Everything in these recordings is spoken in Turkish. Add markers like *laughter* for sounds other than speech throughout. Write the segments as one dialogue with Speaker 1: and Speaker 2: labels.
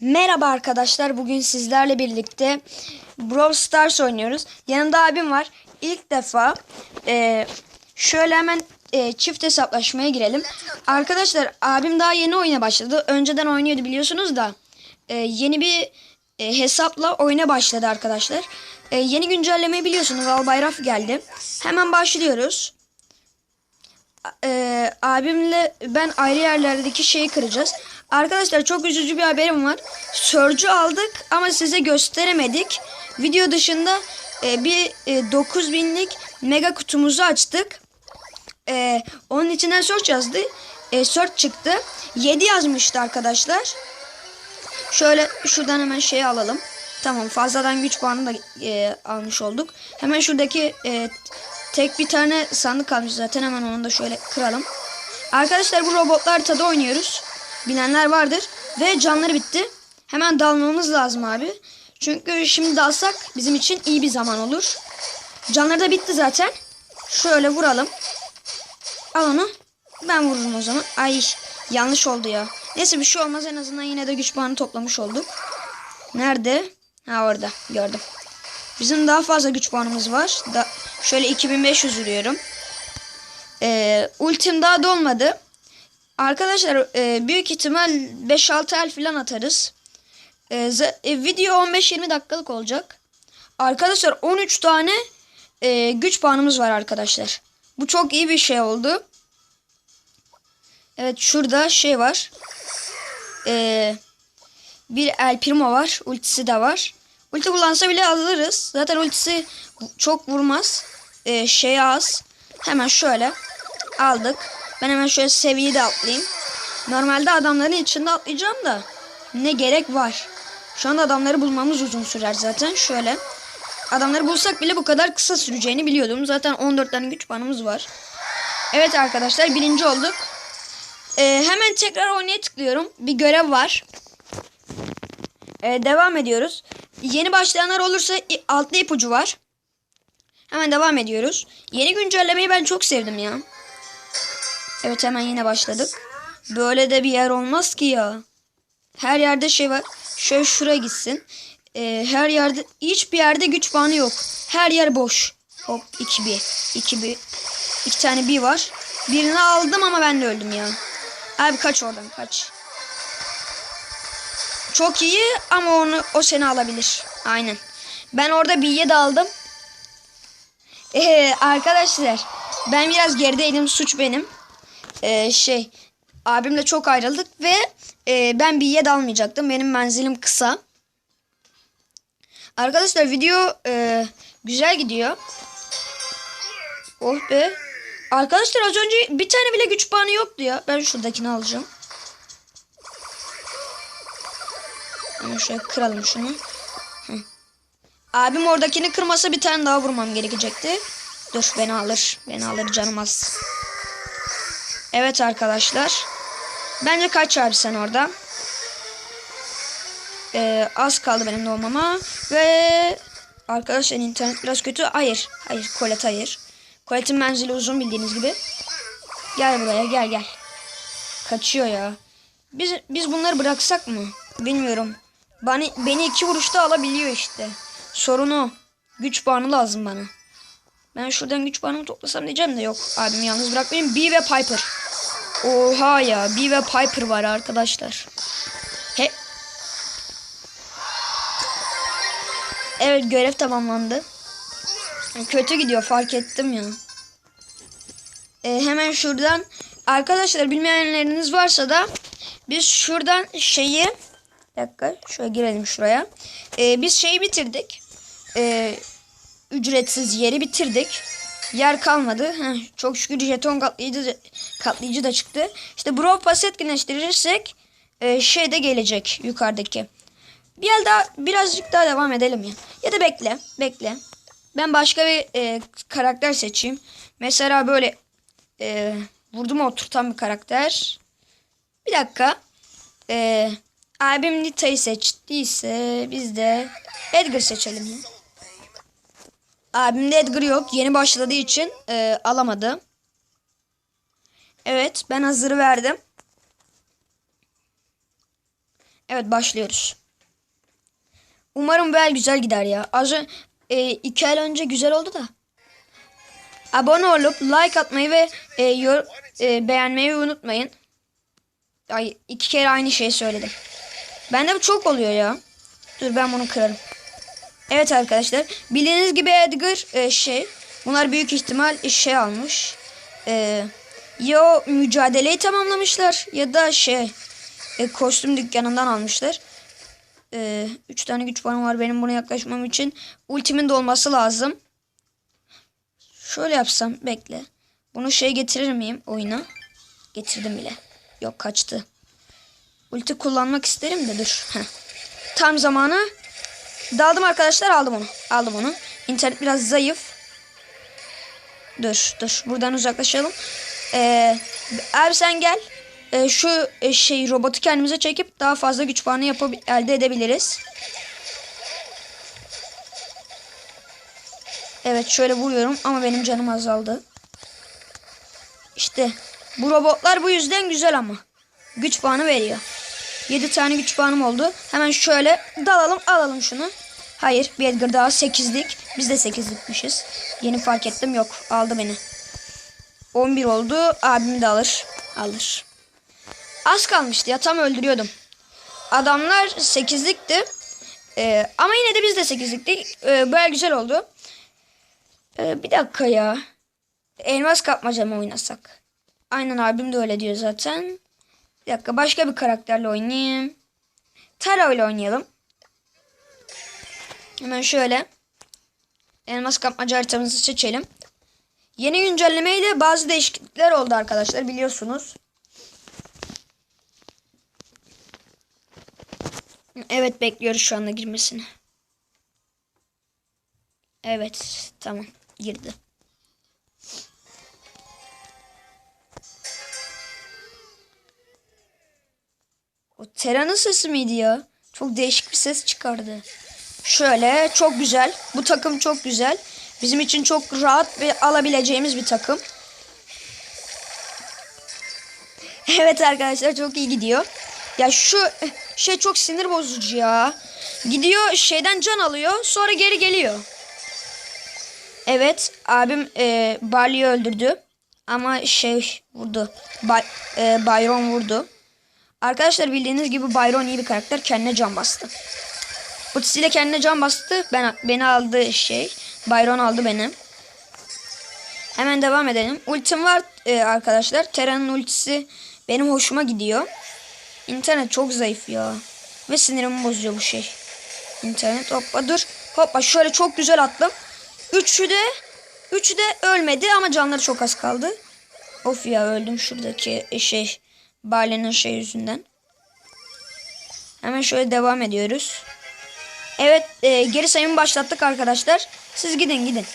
Speaker 1: Merhaba arkadaşlar. Bugün sizlerle birlikte Brawl Stars oynuyoruz. Yanımda abim var. İlk defa e, şöyle hemen e, çift hesaplaşmaya girelim. Arkadaşlar abim daha yeni oyuna başladı. Önceden oynuyordu biliyorsunuz da. e, yeni bir e, hesapla oyuna başladı arkadaşlar. E, yeni güncellemeyi biliyorsunuz. Albayraf geldi. Hemen başlıyoruz. E, abimle ben ayrı yerlerdeki şeyi kıracağız. Arkadaşlar çok üzücü bir haberim var. Sörcü aldık ama size gösteremedik. Video dışında e, bir e, 9000'lik mega kutumuzu açtık. E, onun içinden search yazdı. E, search çıktı. 7 yazmıştı arkadaşlar. Şöyle şuradan hemen şeyi alalım. Tamam fazladan güç puanı da e, almış olduk. Hemen şuradaki e, tek bir tane sandık kalmış zaten. Hemen onu da şöyle kıralım. Arkadaşlar bu robotlar haritada oynuyoruz. Bilenler vardır. Ve canları bitti. Hemen dalmamız lazım abi. Çünkü şimdi dalsak bizim için iyi bir zaman olur. Canları da bitti zaten. Şöyle vuralım. Al onu. Ben vururum o zaman. Ay yanlış oldu ya. Neyse bir şey olmaz en azından yine de güç puanı toplamış olduk. Nerede? Ha orada gördüm. Bizim daha fazla güç puanımız var. Da, şöyle 2500 vuruyorum. Ee, ultim daha dolmadı. Arkadaşlar e, büyük ihtimal 5-6 el falan atarız. E, e, video 15-20 dakikalık olacak. Arkadaşlar 13 tane e, güç puanımız var arkadaşlar. Bu çok iyi bir şey oldu. Evet şurada şey var. E, bir El Primo var. Ultisi de var. Ulti kullansa bile alırız. Zaten ultisi çok vurmaz. E, şey az. Hemen şöyle aldık. Ben hemen şöyle seviyeyi de atlayayım. Normalde adamların içinde atlayacağım da ne gerek var. Şu anda adamları bulmamız uzun sürer zaten. Şöyle adamları bulsak bile bu kadar kısa süreceğini biliyordum. Zaten 14 tane güç puanımız var. Evet arkadaşlar birinci olduk. Ee, hemen tekrar oynaya tıklıyorum. Bir görev var. Ee, devam ediyoruz. Yeni başlayanlar olursa altta ipucu var. Hemen devam ediyoruz. Yeni güncellemeyi ben çok sevdim ya. Evet hemen yine başladık. Böyle de bir yer olmaz ki ya. Her yerde şey var. Şöyle şuraya gitsin. Ee, her yerde hiçbir yerde güç puanı yok. Her yer boş. Hop 2 bir. 2 bir. İki tane bir var. Birini aldım ama ben de öldüm ya. Abi kaç oradan kaç. Çok iyi ama onu o seni alabilir. Aynen. Ben orada bilye de aldım. Ee, arkadaşlar ben biraz gerideydim. Suç benim. Ee, şey abimle çok ayrıldık ve e, ben bilye de almayacaktım. Benim menzilim kısa. Arkadaşlar video e, güzel gidiyor. Oh be. Arkadaşlar az önce bir tane bile güç puanı yoktu ya. Ben şuradakini alacağım. Hemen şöyle kıralım şunu. Hı. Abim oradakini kırmasa bir tane daha vurmam gerekecekti. Dur beni alır. Beni alır canım az. Evet arkadaşlar. Bence kaç abi sen orada. Ee, az kaldı benim olmama. Ve arkadaşlar internet biraz kötü. Hayır. Hayır. Kolet hayır. Kolet'in menzili uzun bildiğiniz gibi. Gel buraya gel gel. Kaçıyor ya. Biz, biz bunları bıraksak mı? Bilmiyorum. Beni, beni iki vuruşta alabiliyor işte. Sorun o. Güç puanı lazım bana. Ben şuradan güç puanımı toplasam diyeceğim de yok. Abimi yalnız bırakmayayım. B ve Piper. Oha ya. B ve Piper var arkadaşlar. He. Evet görev tamamlandı. Kötü gidiyor fark ettim ya. Ee, hemen şuradan arkadaşlar bilmeyenleriniz varsa da biz şuradan şeyi bir dakika şöyle girelim şuraya. Ee, biz şeyi bitirdik. Ee, ücretsiz yeri bitirdik. Yer kalmadı. Heh, çok şükür jeton katlayıcı da, katlayıcı da çıktı. İşte Brawl Pass etkinleştirirsek e, şey de gelecek yukarıdaki. Bir el daha birazcık daha devam edelim ya. Ya da bekle. Bekle. Ben başka bir e, karakter seçeyim. Mesela böyle e, vurdum oturtan bir karakter. Bir dakika. E, abim Nita'yı seçtiyse biz de Edgar seçelim. ya. Abimde Edgar yok. Yeni başladığı için e, alamadı. Evet ben hazırı verdim. Evet başlıyoruz. Umarım bu el güzel gider ya. Az önce iki el önce güzel oldu da. Abone olup like atmayı ve e, yor- e, beğenmeyi unutmayın. Ay iki kere aynı şeyi söyledim. Bende bu çok oluyor ya. Dur ben bunu kırarım. Evet arkadaşlar. Bildiğiniz gibi Edgar e, şey. Bunlar büyük ihtimal şey almış. E, ya mücadeleyi tamamlamışlar ya da şey e, kostüm dükkanından almışlar. E, üç tane güç puanı var benim buna yaklaşmam için. Ultimin de olması lazım. Şöyle yapsam bekle. Bunu şey getirir miyim oyuna? Getirdim bile. Yok kaçtı. Ulti kullanmak isterim de dur. Heh. Tam zamanı. Daldım arkadaşlar aldım onu. Aldım onu. İnternet biraz zayıf. Dur dur buradan uzaklaşalım. Ee, abi sen gel. Ee, şu e, şey robotu kendimize çekip daha fazla güç puanı elde edebiliriz. Evet şöyle vuruyorum ama benim canım azaldı. İşte bu robotlar bu yüzden güzel ama. Güç puanı veriyor. 7 tane güç puanım oldu. Hemen şöyle dalalım alalım şunu. Hayır bir Edgar daha 8'lik. Biz de 8'likmişiz. Yeni fark ettim yok aldı beni. 11 oldu abim de alır. Alır. Az kalmıştı ya tam öldürüyordum. Adamlar 8'likti. Ee, ama yine de biz de 8'liktik. Ee, böyle güzel oldu. Ee, bir dakika ya. Elmas kapmaca mı oynasak? Aynen abim de öyle diyor zaten. Bir dakika başka bir karakterle oynayayım. Tara ile oynayalım. Hemen şöyle. Elmas kapmaca haritamızı seçelim. Yeni güncellemeyle bazı değişiklikler oldu arkadaşlar biliyorsunuz. Evet bekliyoruz şu anda girmesini. Evet tamam girdi. O Tera'nın sesi miydi ya? Çok değişik bir ses çıkardı. Şöyle çok güzel. Bu takım çok güzel. Bizim için çok rahat ve alabileceğimiz bir takım. *laughs* Evet arkadaşlar çok iyi gidiyor. Ya şu şey çok sinir bozucu ya. Gidiyor şeyden can alıyor sonra geri geliyor. Evet abim e, Barley'i öldürdü. Ama şey vurdu. Bay, e, Byron vurdu. Arkadaşlar bildiğiniz gibi Byron iyi bir karakter. Kendine can bastı. Ultisiyle kendine can bastı. Ben, beni aldı şey. Byron aldı beni. Hemen devam edelim. Ultim var e, arkadaşlar. Terra'nın ultisi benim hoşuma gidiyor. İnternet çok zayıf ya. Ve sinirimi bozuyor bu şey. İnternet hoppa dur. Hoppa şöyle çok güzel attım. Üçü de üçü de ölmedi ama canları çok az kaldı. Of ya öldüm şuradaki şey Barley'nin şey yüzünden. Hemen şöyle devam ediyoruz. Evet e, geri sayımı başlattık arkadaşlar. Siz gidin gidin.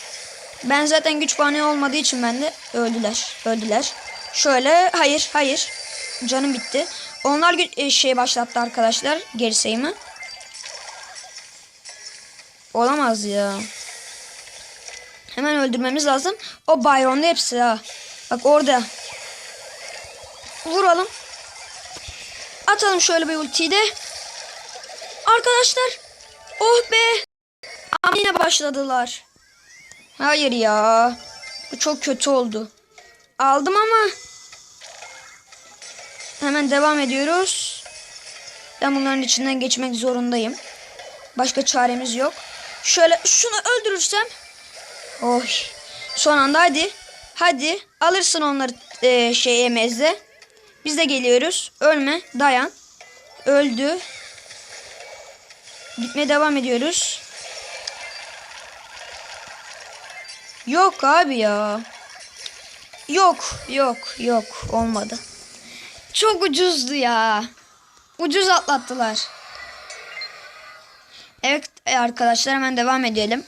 Speaker 1: Ben zaten güç puanı olmadığı için ben de öldüler. Öldüler. Şöyle hayır hayır. Canım bitti. Onlar e, şey başlattı arkadaşlar geri sayımı. Olamaz ya. Hemen öldürmemiz lazım. O Byron'da hepsi ha. Bak orada. Vuralım. Atalım şöyle bir ultiyi de. Arkadaşlar. Oh be. Ama yine başladılar. Hayır ya. Bu çok kötü oldu. Aldım ama. Hemen devam ediyoruz. Ben bunların içinden geçmek zorundayım. Başka çaremiz yok. Şöyle şunu öldürürsem. Oy. Son anda hadi. Hadi. Alırsın onları e, şeye mezde. Biz de geliyoruz. Ölme. Dayan. Öldü. Gitmeye devam ediyoruz. Yok abi ya. Yok. Yok. Yok. Olmadı. Çok ucuzdu ya. Ucuz atlattılar. Evet arkadaşlar hemen devam edelim.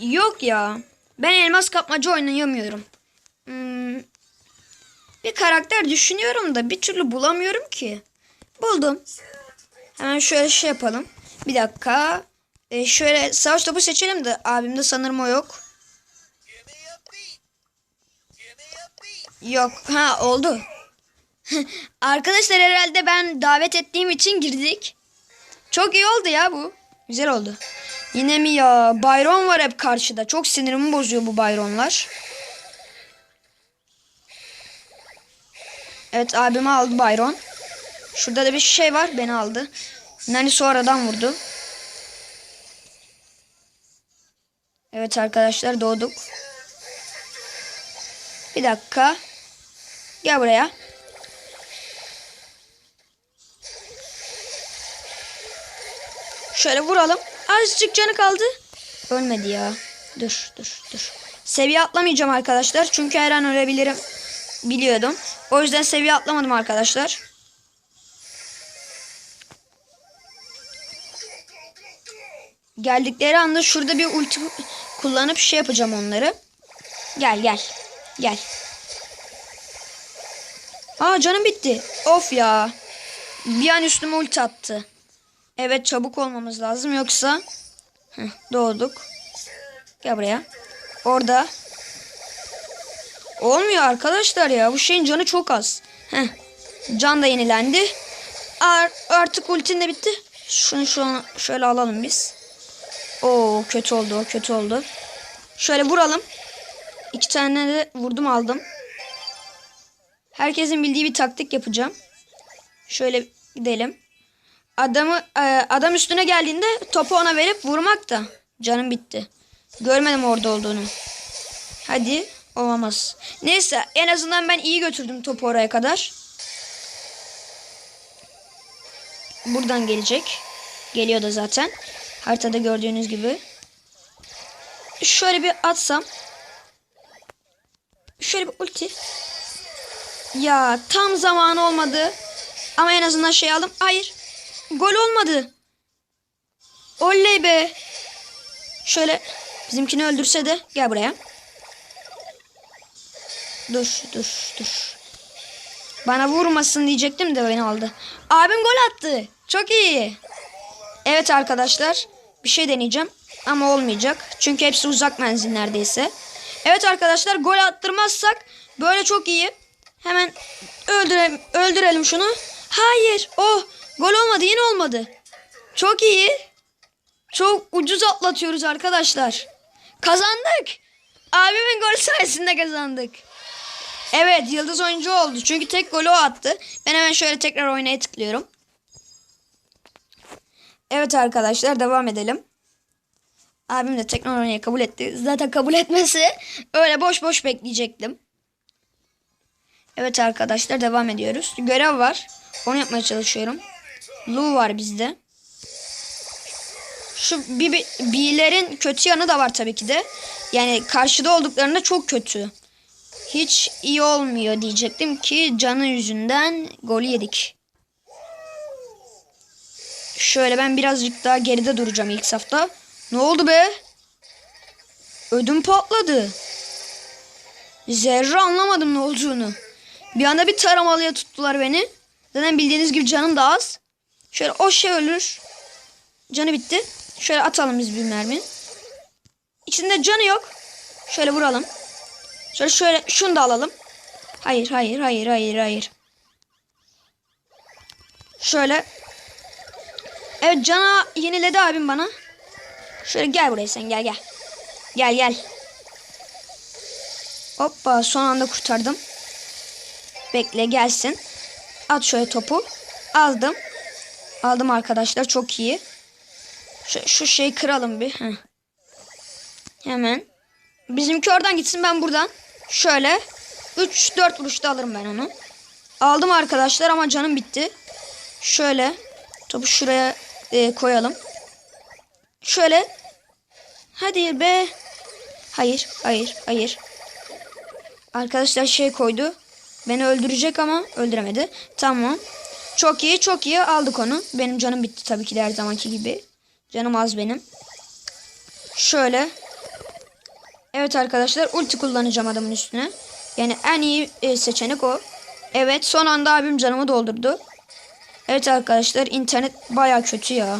Speaker 1: Yok ya. Ben elmas kapmaca oynayamıyorum. Hmm, bir karakter düşünüyorum da bir türlü bulamıyorum ki. Buldum. Hemen şöyle şey yapalım. Bir dakika. Ee, şöyle savaş topu seçelim de abimde sanırım o yok. Yok. Ha oldu. *laughs* Arkadaşlar herhalde ben davet ettiğim için girdik. Çok iyi oldu ya bu. Güzel oldu. Yine mi ya? Byron var hep karşıda. Çok sinirimi bozuyor bu Byron'lar. Evet abimi aldı Byron. Şurada da bir şey var. Beni aldı. Nani sonradan vurdu. Evet arkadaşlar doğduk. Bir dakika. Gel buraya. Şöyle vuralım. Azıcık canı kaldı. Ölmedi ya. Dur dur dur. Seviye atlamayacağım arkadaşlar. Çünkü her an ölebilirim. Biliyordum. O yüzden seviye atlamadım arkadaşlar. Geldikleri anda şurada bir ulti kullanıp şey yapacağım onları. Gel gel. Gel. Aa canım bitti. Of ya. Bir an üstüme ulti attı. Evet çabuk olmamız lazım yoksa Heh, doğduk. Gel buraya. Orada. Olmuyor arkadaşlar ya. Bu şeyin canı çok az. Heh. Can da yenilendi. Ar artık ultin de bitti. Şunu şu şöyle alalım biz. Oo kötü oldu o kötü oldu. Şöyle vuralım. İki tane de vurdum aldım. Herkesin bildiği bir taktik yapacağım. Şöyle gidelim. Adamı e, adam üstüne geldiğinde topu ona verip vurmak da canım bitti. Görmedim orada olduğunu. Hadi olamaz. Neyse en azından ben iyi götürdüm topu oraya kadar. Buradan gelecek. Geliyor da zaten. Haritada gördüğünüz gibi. Şöyle bir atsam. Şöyle bir ulti. Ya tam zamanı olmadı. Ama en azından şey aldım. Hayır. Gol olmadı. Oley be. Şöyle bizimkini öldürse de gel buraya. Dur dur dur. Bana vurmasın diyecektim de beni aldı. Abim gol attı. Çok iyi. Evet arkadaşlar bir şey deneyeceğim ama olmayacak. Çünkü hepsi uzak menzil. Evet arkadaşlar gol attırmazsak böyle çok iyi. Hemen öldürelim, öldürelim şunu. Hayır. Oh gol olmadı yine olmadı. Çok iyi. Çok ucuz atlatıyoruz arkadaşlar. Kazandık. Abimin golü sayesinde kazandık. Evet yıldız oyuncu oldu. Çünkü tek golü o attı. Ben hemen şöyle tekrar oynaya tıklıyorum. Evet arkadaşlar devam edelim. Abim de tekrar oynayı kabul etti. Zaten kabul etmesi öyle boş boş bekleyecektim. Evet arkadaşlar devam ediyoruz. Görev var. Onu yapmaya çalışıyorum. Lu var bizde. Şu B'lerin kötü yanı da var tabii ki de. Yani karşıda olduklarında çok kötü. Hiç iyi olmuyor diyecektim ki canı yüzünden golü yedik. Şöyle ben birazcık daha geride duracağım ilk safta. Ne oldu be? Ödüm patladı. Zerre anlamadım ne olduğunu. Bir anda bir taramalıya tuttular beni. Zaten bildiğiniz gibi canım da az. Şöyle o şey ölür. Canı bitti. Şöyle atalım biz bir mermi. İçinde canı yok. Şöyle vuralım. Şöyle şöyle şunu da alalım. Hayır hayır hayır hayır hayır. Şöyle. Evet cana yeniledi abim bana. Şöyle gel buraya sen gel gel. Gel gel. Hoppa son anda kurtardım. Bekle gelsin. At şöyle topu. Aldım. Aldım arkadaşlar çok iyi. Şu, şu şeyi kıralım bir. Heh. Hemen. Bizimki oradan gitsin ben buradan. Şöyle. 3-4 vuruşta alırım ben onu. Aldım arkadaşlar ama canım bitti. Şöyle. Topu şuraya e, koyalım. Şöyle. Hadi be. Hayır, hayır, hayır. Arkadaşlar şey koydu. Beni öldürecek ama öldüremedi. Tamam. Çok iyi, çok iyi. Aldık onu. Benim canım bitti tabii ki her zamanki gibi. Canım az benim. Şöyle. Evet arkadaşlar ulti kullanacağım adamın üstüne. Yani en iyi e, seçenek o. Evet son anda abim canımı doldurdu. Evet arkadaşlar internet baya kötü ya.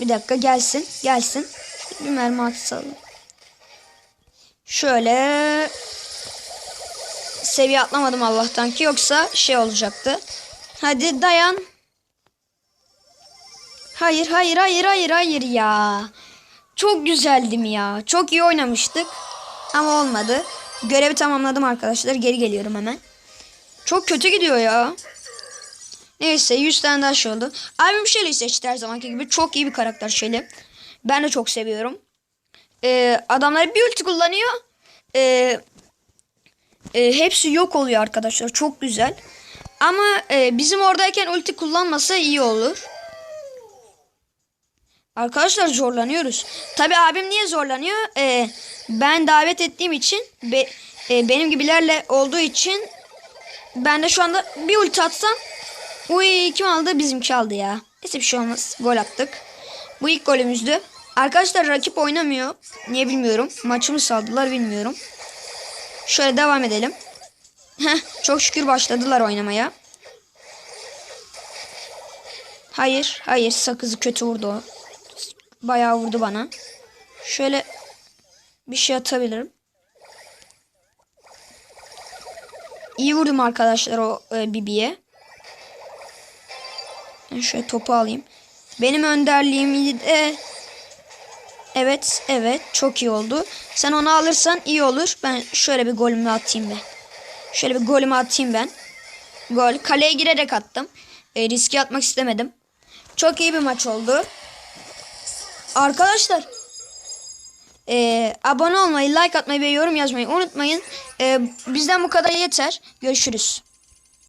Speaker 1: Bir dakika gelsin. Gelsin. Bir mermi atalım. Şöyle. seviye atlamadım Allah'tan ki yoksa şey olacaktı. Hadi dayan. Hayır hayır hayır hayır hayır ya. Çok güzeldim ya. Çok iyi oynamıştık. Ama olmadı. Görevi tamamladım arkadaşlar. Geri geliyorum hemen. Çok kötü gidiyor ya. Neyse 100 tane daha şey oldu. Abim Shelly seçti her zamanki gibi. Çok iyi bir karakter Shelly. Ben de çok seviyorum. Ee, adamlar bir ulti kullanıyor. Ee, e, hepsi yok oluyor arkadaşlar. Çok güzel. Ama e, bizim oradayken ulti kullanmasa iyi olur. Arkadaşlar zorlanıyoruz. Tabi abim niye zorlanıyor? Ee, ben davet ettiğim için be- e, benim gibilerle olduğu için ben de şu anda bir ulti atsam Uy kim aldı? Bizimki aldı ya. Neyse bir şey olmaz. Gol attık. Bu ilk golümüzdü. Arkadaşlar rakip oynamıyor. Niye bilmiyorum. Maçımı saldılar bilmiyorum. Şöyle devam edelim. Heh, çok şükür başladılar oynamaya. Hayır, hayır sakızı kötü vurdu o. Bayağı vurdu bana. Şöyle bir şey atabilirim. İyi vurdum arkadaşlar o e, Bibi'ye. Ben şöyle topu alayım. Benim önderliğim de Evet, evet çok iyi oldu. Sen onu alırsan iyi olur. Ben şöyle bir golümü atayım ben. Şöyle bir golümü atayım ben. Gol. Kaleye girerek attım. E, riske atmak istemedim. Çok iyi bir maç oldu. Arkadaşlar e, abone olmayı, like atmayı ve yorum yazmayı unutmayın. E, bizden bu kadar yeter. Görüşürüz.